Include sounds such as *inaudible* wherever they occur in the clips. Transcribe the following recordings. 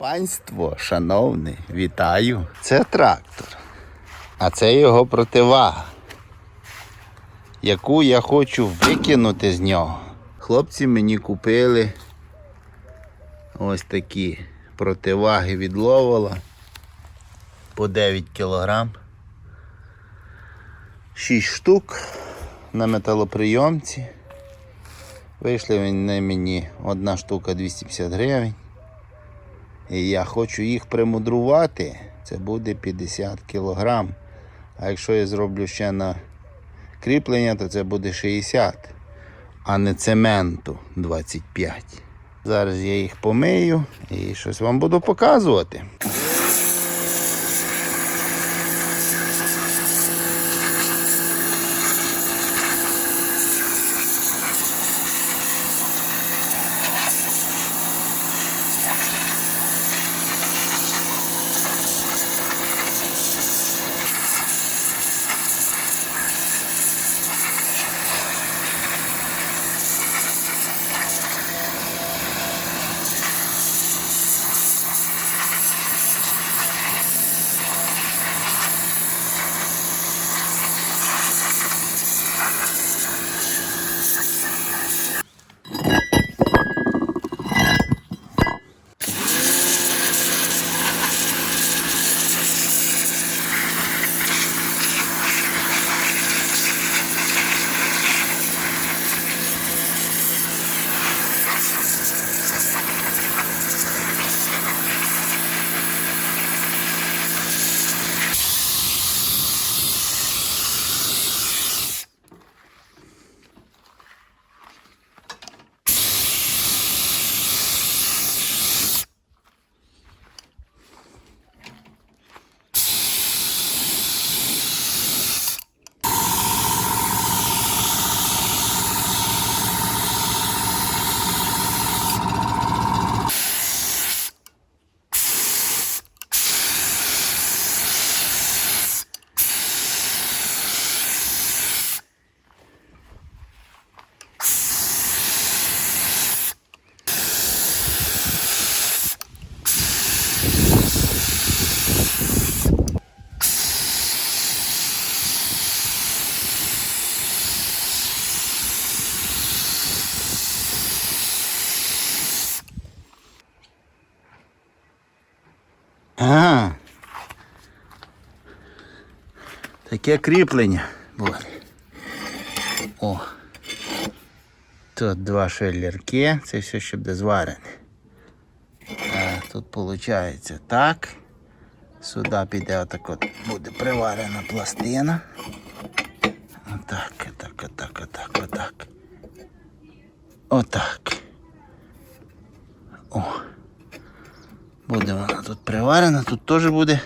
Панство, шановне, вітаю. Це трактор. А це його противага, яку я хочу викинути з нього. Хлопці мені купили ось такі противаги від Ловола по 9 кілограм. 6 штук на металоприйомці. Вийшли вони мені одна штука 250 гривень. І я хочу їх примудрувати, це буде 50 кг. А якщо я зроблю ще на кріплення, то це буде 60, а не цементу 25. Зараз я їх помию і щось вам буду показувати. Ага. Таке кріплення буде. О. Тут два шеллерки, це все щоб де зварене. Тут виходить так. Сюди піде отак от буде приварена пластина. Отак, отак, отак, отак, отак. Отак. О. Буде вона тут приварена, тут теж буде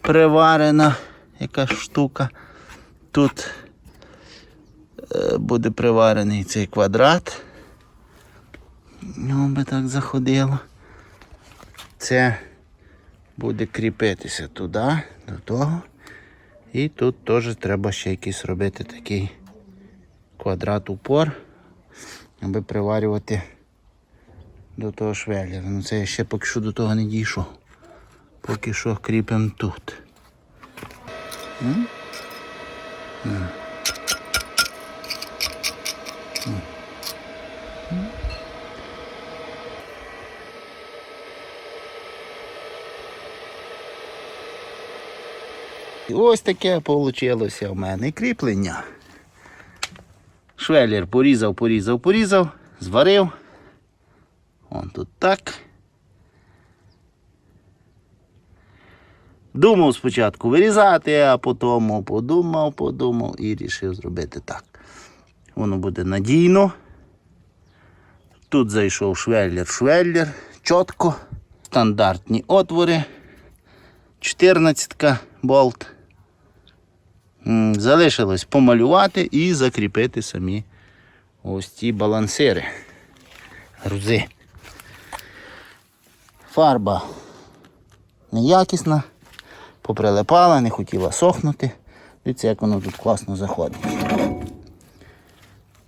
приварена якась штука. Тут е, буде приварений цей квадрат. Ну, би так заходило. Це буде кріпитися туди, до того. І тут теж треба ще якийсь робити такий квадрат упор, аби приварювати до того швеллера. Ну це я ще поки що до того не дійшов. Поки що кріпимо тут. І ось таке вийшло в мене кріплення. Швеллер порізав, порізав, порізав, зварив. Он тут так. Думав спочатку вирізати, а потім подумав, подумав і вирішив зробити так. Воно буде надійно. Тут зайшов швеллер, швеллер, чітко, стандартні отвори. 14 болт. Залишилось помалювати і закріпити самі ось ці балансири. Грузи. Фарба неякісна, поприлипала, не хотіла сохнути. Дивіться, як воно тут класно заходить.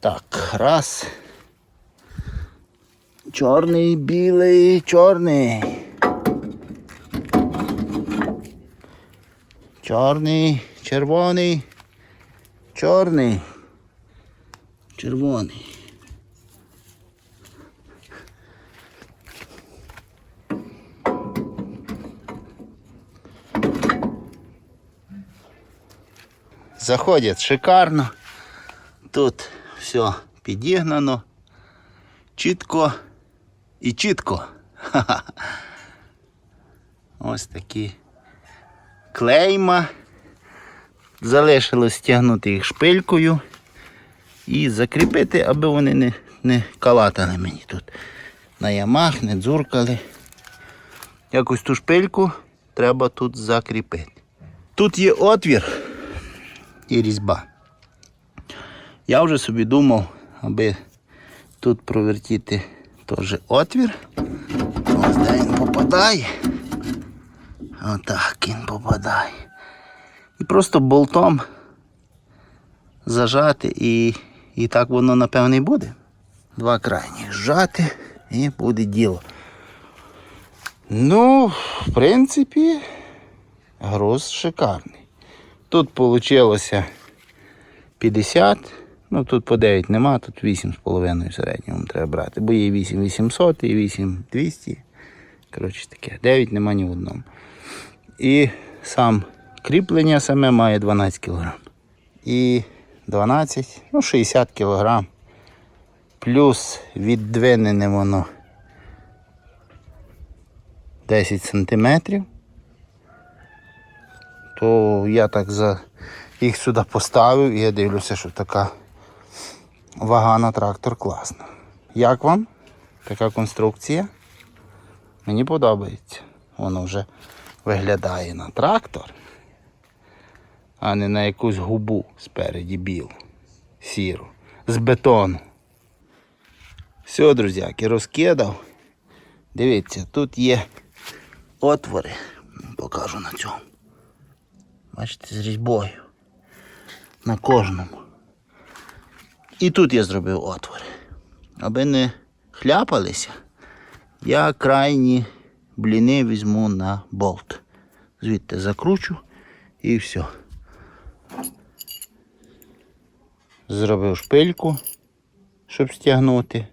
Так, раз. Чорний, білий, чорний. Чорний, червоний, чорний, червоний. Заходять шикарно. Тут все підігнано. Чітко і чітко. *laughs* Ось такі клейма. Залишилось стягнути їх шпилькою і закріпити, аби вони не, не калатали мені тут. На ямах, не дзуркали. Якось ту шпильку треба тут закріпити. Тут є отвір і різьба. Я вже собі думав, аби тут провертіти теж отвір. Ось де він попадає. Отак він попадає. І просто болтом зажати і, і так воно напевне і буде. Два крайні зжати і буде діло. Ну, в принципі, груз шикарний. Тут вийшло 50. Ну тут по 9 нема, тут 8,5 в середньому треба брати. Бо є 8800 і 8200. Коротше таке. 9 нема ні в одному. І сам кріплення саме має 12 кг. І 12, ну 60 кг. Плюс віддвинене воно 10 сантиметрів. То я так за їх сюди поставив і я дивлюся, що така вага на трактор класна. Як вам така конструкція? Мені подобається. Воно вже виглядає на трактор, а не на якусь губу спереді білу, сіру, з бетону. Все, друзяки, розкидав. Дивіться, тут є отвори. Покажу на цьому. Бачите, з різьбою. На кожному. І тут я зробив отвори. Аби не хляпалися, я крайні бліни візьму на болт. Звідти закручу і все. Зробив шпильку, щоб стягнути.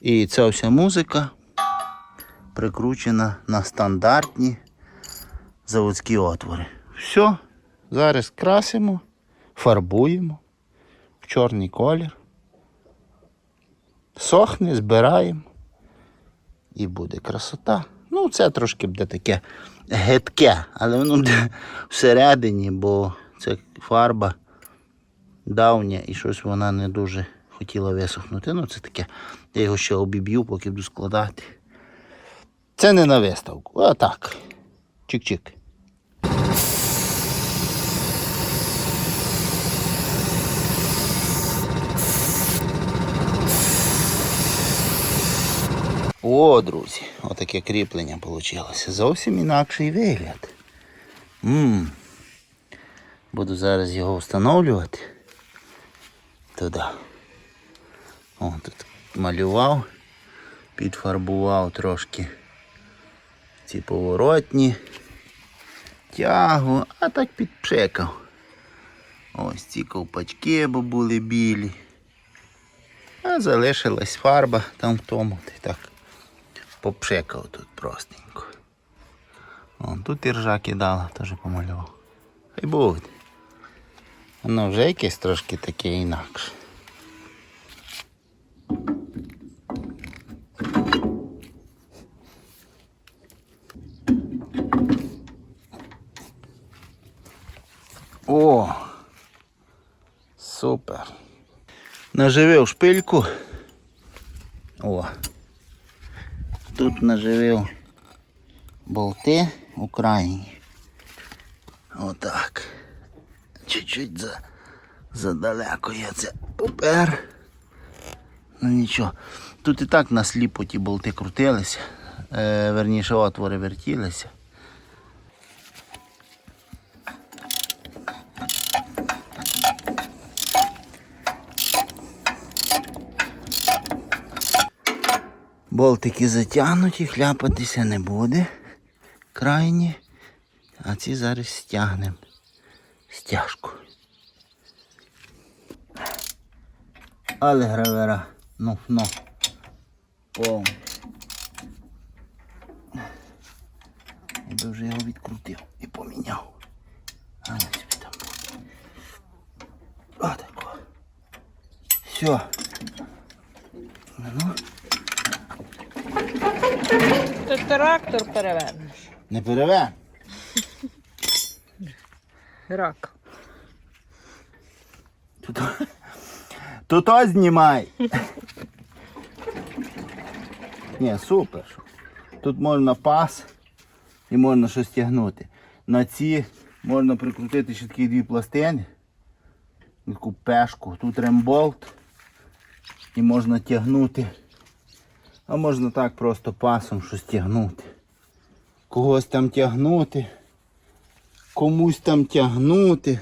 І ця вся музика прикручена на стандартні заводські отвори. Все, зараз красимо, фарбуємо в чорний колір. Сохне, збираємо і буде красота. Ну, це трошки буде таке гидке, але воно буде всередині, бо це фарба давня і щось вона не дуже хотіла висохнути. Ну, це таке. Я його ще обіб'ю, поки буду складати. Це не на виставку, а так. Чик-чик. О, друзі, отаке кріплення вийшло. Зовсім інакший вигляд. Ммм. Буду зараз його встановлювати. Туди. О, тут малював, підфарбував трошки ці поворотні, тягу, а так підпшикав. Ось ці ковпачки, бо були білі. А залишилась фарба там в тому. Так попшикав тут простенько. Вон тут іржа кидала, теж помалював. Хай буде. Воно вже якесь трошки таке інакше. О! Супер. Наживив шпильку. О. Тут наживив болти у крайні. Отак. Чуть-чуть за, задалеко я це попер. Ну нічого. Тут і так на сліпо ті болти крутилися. Е, верніше отвори вертілися. Болтики затягнуті, хляпатися не буде. Крайні. А ці зараз стягнемо стяжку. Але гравера. Ну, ну. Я би вже його відкрутив і поміняв. А не собі там. Отако. Все. Ну, Ти трактор перевернеш. не переве. Рак. Тут, тут ось знімай. Ні, супер. Тут можна пас і можна щось тягнути. На ці можна прикрутити ще такі дві пластини. Таку пешку. Тут ремболт. І можна тягнути. А можна так просто пасом щось тягнути. Когось там тягнути. Комусь там тягнути.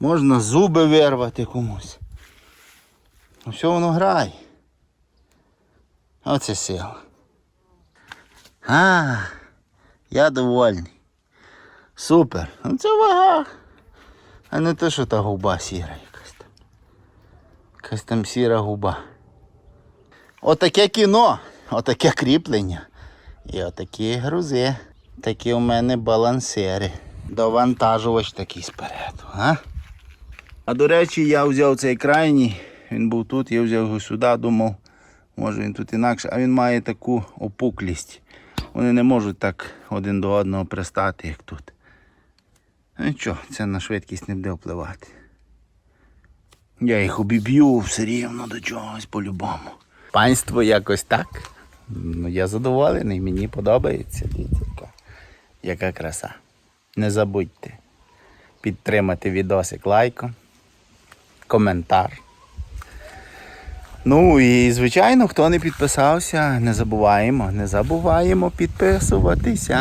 Можна зуби вирвати комусь. Ну, все воно грає. Оце сила. А, я довольний. Супер. Ну це вага. А не те, що та губа сіра якась там. Якась там сіра губа. Отаке кіно, отаке кріплення. І отакі грузи. Такі у мене балансири. Довантажувач такий спереду. А? А до речі, я взяв цей крайній, він був тут, я взяв його сюди, думав, може він тут інакше, а він має таку опуклість. Вони не можуть так один до одного пристати, як тут. Ну нічого, це на швидкість не буде впливати. Я їх обіб'ю все рівно до чогось по-любому. Панство якось так. Ну, я задоволений, мені подобається. Дивіться, яка, яка краса. Не забудьте підтримати відосик лайком, коментар. Ну і звичайно, хто не підписався, не забуваємо, не забуваємо підписуватися.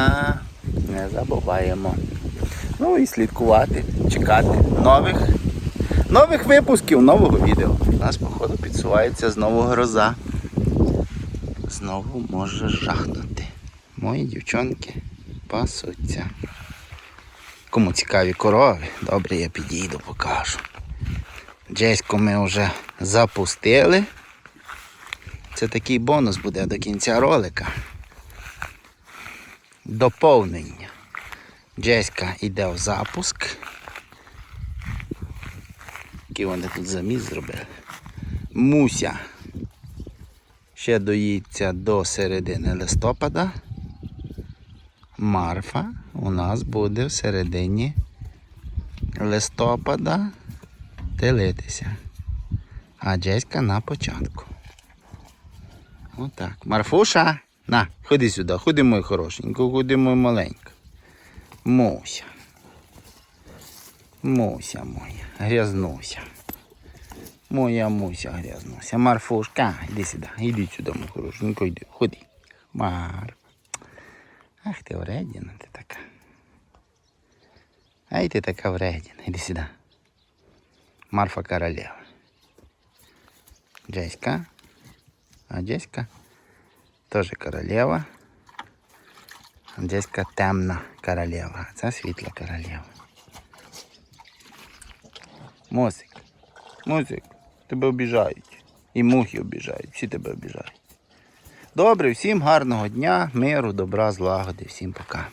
Не забуваємо. Ну і слідкувати, чекати нових, нових випусків, нового відео. Нас, походу, підсувається знову гроза. Знову може жахнути. Мої дівчонки пасуться. Кому цікаві корови, добре, я підійду, покажу. Джеську ми вже запустили. Це такий бонус буде до кінця ролика. Доповнення. Джеська йде в запуск. Який вони тут заміс зробили. Муся ще доїться до середини листопада. Марфа у нас буде в середині листопада телитися. А Джеська на початку. Отак. Марфуша, на, ходи сюди, ходи мой хорошенько, ходи мой маленька. Муся. Муся моя, грязнуся. Моя муся грязнуся. Марфушка, іди сюди, іди сюди, мой хорошенько, йди, ходи. Марфа. Ах ти вредіна ти така. Ай ти така вредіна. Іди сюди. Марфа королева. Джеська. А Джеська теж королева. А Джеська темна королева. а Це світла королева. Мосик. Мосик, Тебе обіжають. І мухи обіжають. Всі тебе обіжають. Добре, всім гарного дня, миру, добра, злагоди, всім пока.